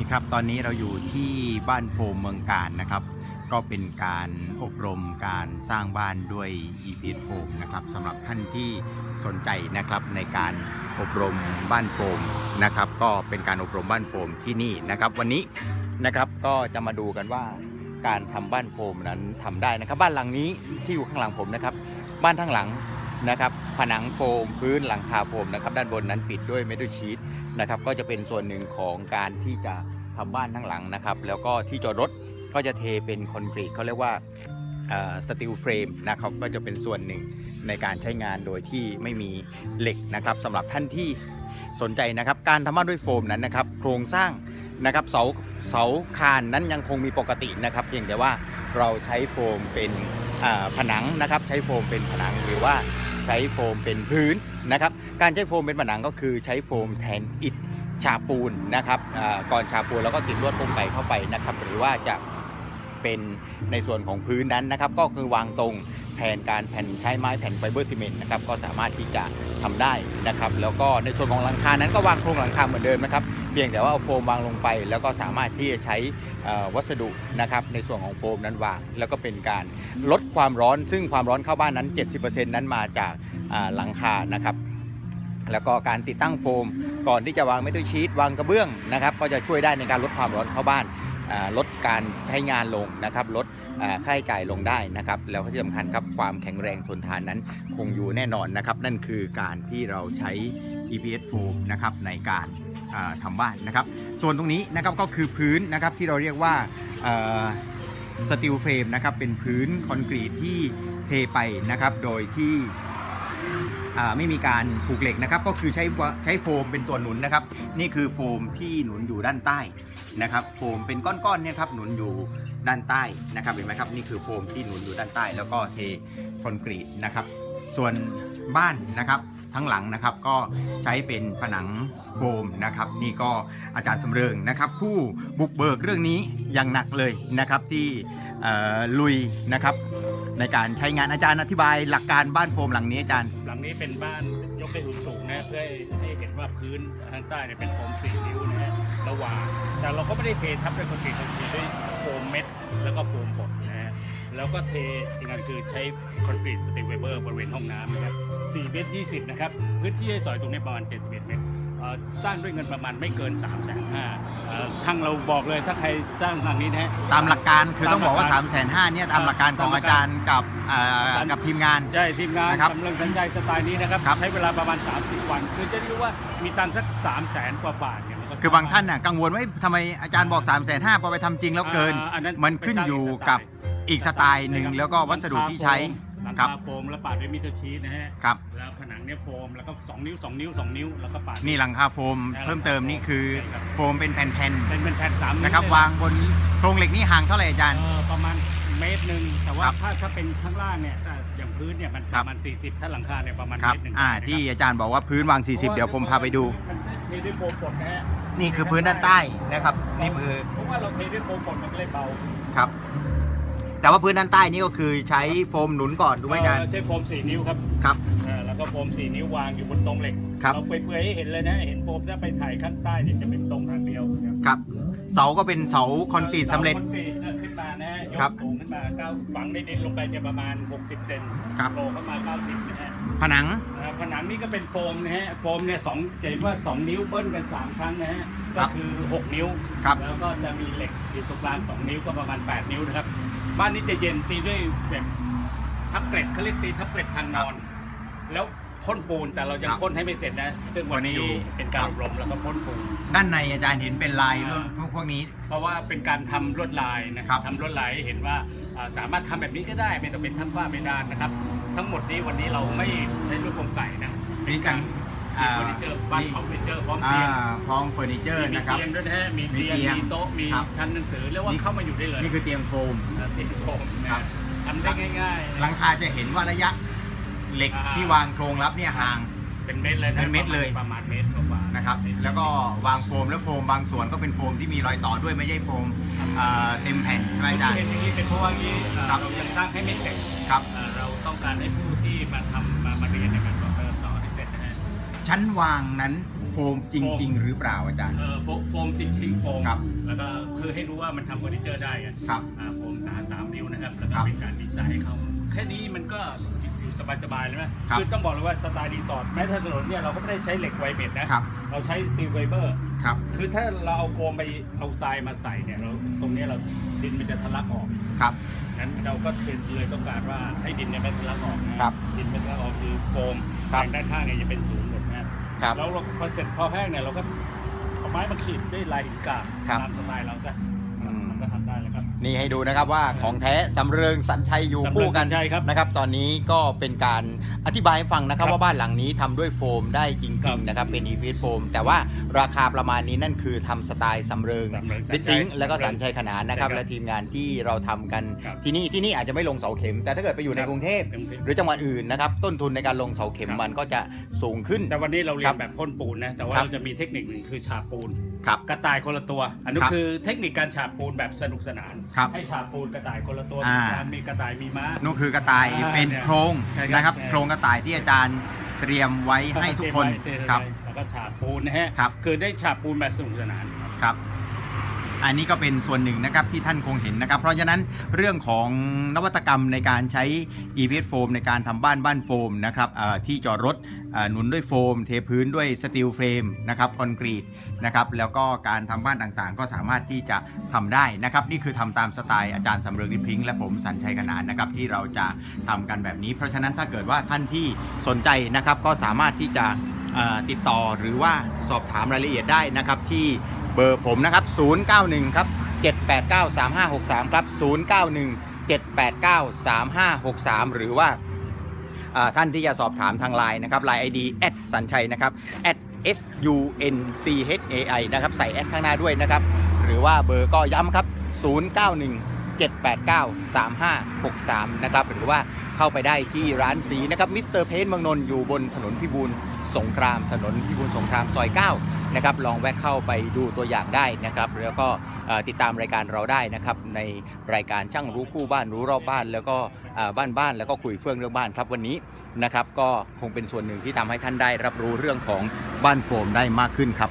นี่ครับ ตอนนี้เราอยู่ที่บ้านโฟมเมืองการนะครับ ก็เป็นการอบรมการสร้างบ้านด้วย e p s โฟมนะครับสำหรับท่านที่สนใจนะครับในการอบรมบ้านโฟมนะครับ ก็เป็นการอบรมบ้านโฟมที่นี่นะครับ วันนี้นะครับก็จะมาดูกันว่าการทำบ้านโฟมนั้นทำได้นะครับ บ้านหลังนี้ที่อยู่ข้างหลังผมนะครับ บ้านทั้งหลัง นะครับผนังโฟมพื้นหลังคาโฟมนะครับด้านบนนั้นปิดด้วยเมทัลชีตนะครับก็จะเป็นส่วนหนึ่งของการที่จะทำบ้านทั้งหลังนะครับแล้วก็ที่จอดรถก็จะเทเป็นคอนกรีตเขาเรียกว่าสตีลเฟรมนะครับก็จะเป็นส่วนหนึ่งในการใช้งานโดยที่ไม่มีเหล็กนะครับสำหรับท่านที่สนใจนะครับการทำบ้านด้วยโฟมนั้นนะครับโครงสร้างนะครับเสาเสาคานนั้นยังคงมีปกตินะครับเพียงแต่ว่าเราใช้โฟมเป็นผนังนะครับใช้โฟมเป็นผนังหรือว่า ช้โฟมเป็นพื้นนะครับการใช้โฟมเป็นผนังก็คือใช้โฟมแทนอิฐฉาปูนนะครับก่อนฉาปูนแล้วก็ติดลวดโคมไก่เข้าไปนะครับหรือว่าจะเป็นในส่วนของพื้นนั้นนะครับก็คือวางตรงแผ่นการแผ่นใช้ไม้แผ่นไฟเบอร์ซีเมนต์นะครับก็สามารถที่จะทำได้นะครับแล้วก็ในส่วนของหลังคานั้นก็วางโครงหลังคาเหมือนเดิมนะครับ เพียงแต่ว่าเอาโฟมวางลงไป แล้วก็สามารถที่จะใช้วัสดุนะครับในส่วนของโฟมนั้นวาง แล้วก็เป็นการลดความร้อน ซึ่งความร้อนเข้าบ้านนั้น 70%นั้นมาจากหลังคานะครับแล้วก็การติดตั้งโฟม ก่อนที่จะวางเมทัลชีตวางกระเบื้องนะครับ ก็จะช่วยได้ในการลดความร้อนเข้าบ้านลดการใช้งานลงนะครับลดค่าใช้จ่ายลงได้นะครับ แล้วที่สำคัญครับความแข็งแรงทนทานนั้นคงอยู่แน่นอนนะครับ นั่นคือการที่เราใช้ EPS โฟมนะครับในการาทำบ้านนะครับ ส่วนตรงนี้นะครับก็คือพื้นนะครับที่เราเรียกว่าสตีลเฟรมนะครับเป็นพื้นคอนกรีตที่เทไปนะครับโดยที่ไม่มีการผูกเหล็กนะครับก็คือใช้ใช้โฟมเป็นตัวหนุนนะครับ นี่คือโฟมที่หนุนอยู่ด้านใต้นะครับ โฟมเป็นก้อนๆเนี่ยครับหนุนอยู่ด้านใต้นะครับเห็นไหมครับนี่คือโฟมที่หนุนอยู่ด้านใต้ แล้วก็เทคอนกรีตนะครับ ส่วนบ้านนะครับ ทั้งหลังนะครับ ก็ใช้เป็นผนังโฟมนะครับ นี่ก็อาจารย์สำเริงนะครับ ผู้บุกเบิกเรื่องนี้อย่างหนักเลยนะครับที่ลุยนะครับ ในการใช้งานอาจารย์อธิบายหลักการบ้านโฟมหลังนี้อาจารย์ หลังนี้เป็นบ้านยกได้สูงสูงนะเพื่อให้เห็นว่าพื้นทางใต้เนี่ยเป็นโฟมสี่นิ้วนะฮะระหว่างแต่เราก็ไม่ได้เททับด้วยคอนกรีตเราเทด้วยโฟมเม็ดแล้วก็โฟมบดนะ แล้วก็เทอีกอันคือใช้คอนกรีตสตีลเวเบอร์บริเวณห้องน้ำนะครับ4เมตร20 นะครับ พื้นที่ให้สอยตรงนี้ประมาณ 71 เมตรเอ่อสร้างด้วยเงินประมาณไม่เกิน 3 5 0 0 0 0ช่างเราบอกเลยถ้าใครสร้างหลังนี้นะฮะ ตามหลักการคือต้องบอกว่าตามหลั3ก5การ0 0 0 0เนี่ยตามหลักการของอาจารย์กับเอ่อกับทีมงาน ใช่ทีมงานนะครับกำลังสัญญาสไตล์นี้นะครับครับ ใช้เวลาประมาณ 30 วัน คือจะเรียกว่ามีตังค์สัก 3 0 0แสนกว่าบาทเนี่ยมันก็คือบางท่านน่ะกังวลว่าเอ๊ะทำไมอาจารย์บอก 3 5 0 0 0 0พอไปทำจริงแล้วเกินอ่าอันนั้นมันขึ้นอยู่กับ อีกสไตล์หนึ่งแล้วก็วัสดุที่ใช้หลังครัคาบโฟมแล้วปาดด้วยมิเตอร์ชีสนะฮะครับ แล้วผนังเนี่ยโฟมแล้วก็2นิ้ว2นิ้ว2นิ้วแล้วก็ปาดนี่หลังคาโฟมเพิ่มเติมนี่คือโฟมเป็นแผ่นเป็นเป็นแผ่นสามๆนิ้วนะครับเลยวางบนโครงเหล็กนี่ห่างเท่าไหร่อาจารย์ เอ่อประมาณเมตรหนึ่งแต่ว่าครับ ถ้าถ้าเป็นข้างล่างเนี่ยถ้าอย่างพื้นเนี่ยมันคปรับระมาณ 40 ถ้าหลังคาเนี่ยประมาณครับเมตรหนึ่งอ่าได้นะครับที่อาจารย์บอกว่าพื้นวาง 40 เดี๋ยวผมพาไปดู มันเทด้วยโฟมบดนะฮะนี่คือพื้นด้านใต้นะครับ นี่คือเพราะว่าเราเทด้วยโฟมบดมันก็เลยเบา ครับ แต่ว่าพื้นด้านใต้นี่ก็คือใช้โฟมหนุนก่อนถูกไหมอาจารย์ใช้โฟม4นิ้วครับครับ อ่าแล้วก็โฟม4นิ้ววางอยู่บนตรงเหล็กครับ เราเปลือยๆให้เห็นเลยนะ เห็นโฟมถ้าไปถ่ายข้างใต้เนี่ยจะเป็นตรงทางเดียวครับครับ เสาก็เป็นเสาคอนกรีตสำเร็จ คอนกรีตอะขึ้นมานะฮะยครับกสูงขึ้นมาก้าวฝังในดินลงไปจะประมาณ 60 เซนครับ โผล่เข้ามา 90นะฮะผนังอ่าผนังนี่ก็เป็นโฟมนะฮะโฟมเนี่ยสองจะเห็นว่า2นิ้วเบิ้ลกัน3ครั้งนะฮะครัก็บคือ6นิ้ว ครับ แล้วก็จะมีเหล็กอยู่ตรงกลาง2นิ้วก็ประมาณ 8 นิ้วนะครับ บ้านนี้จะเย็นตีด้วยแบบทับเกร็ดเขาเรียกตีทับเกร็ดทางนอน แล้วพ่นปูนแต่เรายังครับพ่นให้ไม่เสร็จนะซึ่งวันนี้วันนี้ดูเป็นการอบรมแล้วก็พ่นปูน ด้านในอาจารย์เห็นเป็นลายเรื่องพวกพวกนี้ เพราะว่าเป็นการทำลวดลายนะครับ ทำลวดลายให้เห็นว่าอ่าสามารถทำแบบนี้ก็ได้ไม่ต้องเป็นทั้งฝ้าไม่ด้านนะครับ ทั้งหมดนี้วันนี้เราไม่ใช้ลูกกลมไก่นะ นี่จัง มีเฟอร์นิเจอร์บ้านของเฟอร์นิเจอร์พร้อมอ่าเตียงพร้อมเฟอร์นิเจอร์มีนะครับ เตียงด้วยนะฮะมีมีเตียงเตียงมีโต๊ะมีครับ ชั้นหนังสือเรียกว่านี่เข้ามาอยู่ได้เลยนี่คือเตียงโฟมอ่าเตียงโฟมนะครับทำได้ง่ายๆหลังคาจะเห็นว่าระยะเหล็กอ่าที่วางโครงรับเนี่ยห่าง เป็นเม็ดเลยนะเป็นเม็ดเลย ประมาณเม็ดกว่าๆนะครับ แล้วก็วางโฟมแล้วโฟมบางส่วนก็เป็นโฟมที่มีรอยต่อด้วยไม่ใช่โฟมอ่าเต็มแผ่นใช่ไหมอาจารย์ ที่เห็นอย่างนี้เป็นเพราะว่าอย่างนี้เอ่อครับ เรายังสร้างให้ไม่เสร็จ ครับ เอ่อเราต้องการให้ผู้ที่มาทำมามาเรียนในการต่อเติมต่ ชั้นวางนั้นโฟมจริง ๆ หรือเปล่าอาจารย์ เอ่อโฟโฟมติดทิ้งโฟมครับแล้วก็คือให้รู้ว่ามันทำเฟอร์นิเจอร์ได้อะครับอ่าโฟมหนาสามนิ้วนะครับ แล้วก็ครับเป็นการดีไซน์ให้เขาแค่นี้มันก็อยู่สบายๆเลยไหมครับ คือต้องบอกเลยว่าสไตล์รีสอร์ทแม้แต่ถนนเนี่ยเราก็ไม่ได้ใช้เหล็กไวเบ็ดนะ ครับเราใช้สตีลไฟเบอร์ ครับ คือถ้าเราเอาโฟมไปเอาทรายมาใส่เนี่ยเราตรงเนี้ยเราดินมันจะทะลักออก ครับ นั้นเราก็เป็นเลยต้องการว่าให้ดินเนี่ยไม่ทะลักออกนะครับดินไม่ทะลักออกคือโฟมครับแรงด้านข้างเนี่ยจะเป็นศูนย์หมดนะ ครับครับแล้วเราพอเสร็จพอแห้งเนี่ยเราก็เอาไม้มาขีดด้วยลายหินกาบครับ ตามสไตล์เราจ้ะ นี่ให้ดูนะครับว่าของแท้สำเริงสัญชัยอยู่คู่กันใช่ครับนะครับ ตอนนี้ก็เป็นการอธิบายให้ฟังนะครับครับว่าบ้านหลังนี้ทำด้วยโฟมได้จครัริงบๆนะครับเป็นอีพีโฟม แต่ว่าราคาประมาณนี้นั่นคือทำสไตล์สำเริงสำเริงสัญชัยดิทิ้งแล้วก็สำเริงสัญชัยขนานนะครับใช่ครับและทีมงานที่เราทำกันครับที่นี่ที่นี่อาจจะไม่ลงเสาเข็ม แต่ถ้าเกิดไปอยู่ในครับกรุงเทพเต็มที่หรือจังหวัดอื่นนะครับต้นทุนในการลงเสาเข็มครับมันก็จะสูงขึ้น แต่วันนี้เราเรีครัยนบแบบพ่นปูนนะแต่ว่าครับเราจะมีเทคนิคหนึ่งคือฉาบปูน ครับ กระต่ายคนละตัว อันนี้ครับคือเทคนิคการฉาบปูนแบบสนุกสนาน ครับให้ฉาบปูนกระต่ายคนละตัวอ่า มีการมีกระต่ายมีม้า นู่นคือกระต่ายอ่าเป็นเนี่ยโครงใช่ครับนะครับ เนี่ย โครงกระต่ายที่อาจารย์เตรียมไว้ให้ทุกคนเทไว้ครับ แล้วก็ฉาบปูนนะฮะครับ คือได้ฉาบปูนแบบสนุกสนาน ครับ อันนี้ก็เป็นส่วนหนึ่งนะครับที่ท่านคงเห็นนะครับ เพราะฉะนั้นเรื่องของนวัตกรรมในการใช้ e v s โฟมในการทำบ้านบ้านโฟมนะครับที่จอดรถเอ่อหนุนด้วยโฟม เทพื้นด้วยสตีลเฟรมนะครับคอนกรีตนะครับแล้วก็การทำบ้านต่างๆ ก็สามารถที่จะทำได้นะครับ นี่คือทำตามสไตล์อาจารย์สำเริงริพิงและผมสัญชัยขนานนะครับที่เราจะทำกันแบบนี้ เพราะฉะนั้นถ้าเกิดว่าท่านที่สนใจนะครับก็สามารถที่จะติดต่อหรือว่าสอบถามรายละเอียดได้นะครับที่ เบอร์ผมนะครับ 091 ครับ 789 3563 ครับ 091 789 3563 หรือว่าท่านที่จะสอบถามทางไลน์นะครับไลน์ ID แอดสัญชัยนะครับ s u n c h a i นะครับใส่แอดข้างหน้าด้วยนะครับ หรือว่าเบอร์ก็ย้ำครับ 091 789 3563 นะครับ หรือว่าเข้าไปได้ที่ร้านสีนะครับมิสเตอร์เพนเมืองนนท์อยู่บนถนนพิบูลสงคราม ถนนพิบูลสงครามซอย 9 นะครับลองแวะเข้าไปดูตัวอย่างได้นะครับ แล้วก็ติดตามรายการเราได้นะครับ ในรายการช่างรู้คู่บ้านรู้รอบบ้าน แล้วก็บ้านบ้านแล้วก็คุยเฟื่องเรื่องบ้านครับวันนี้นะครับ ก็คงเป็นส่วนหนึ่งที่ทำให้ท่านได้รับรู้เรื่องของบ้านโฟมได้มากขึ้นครับ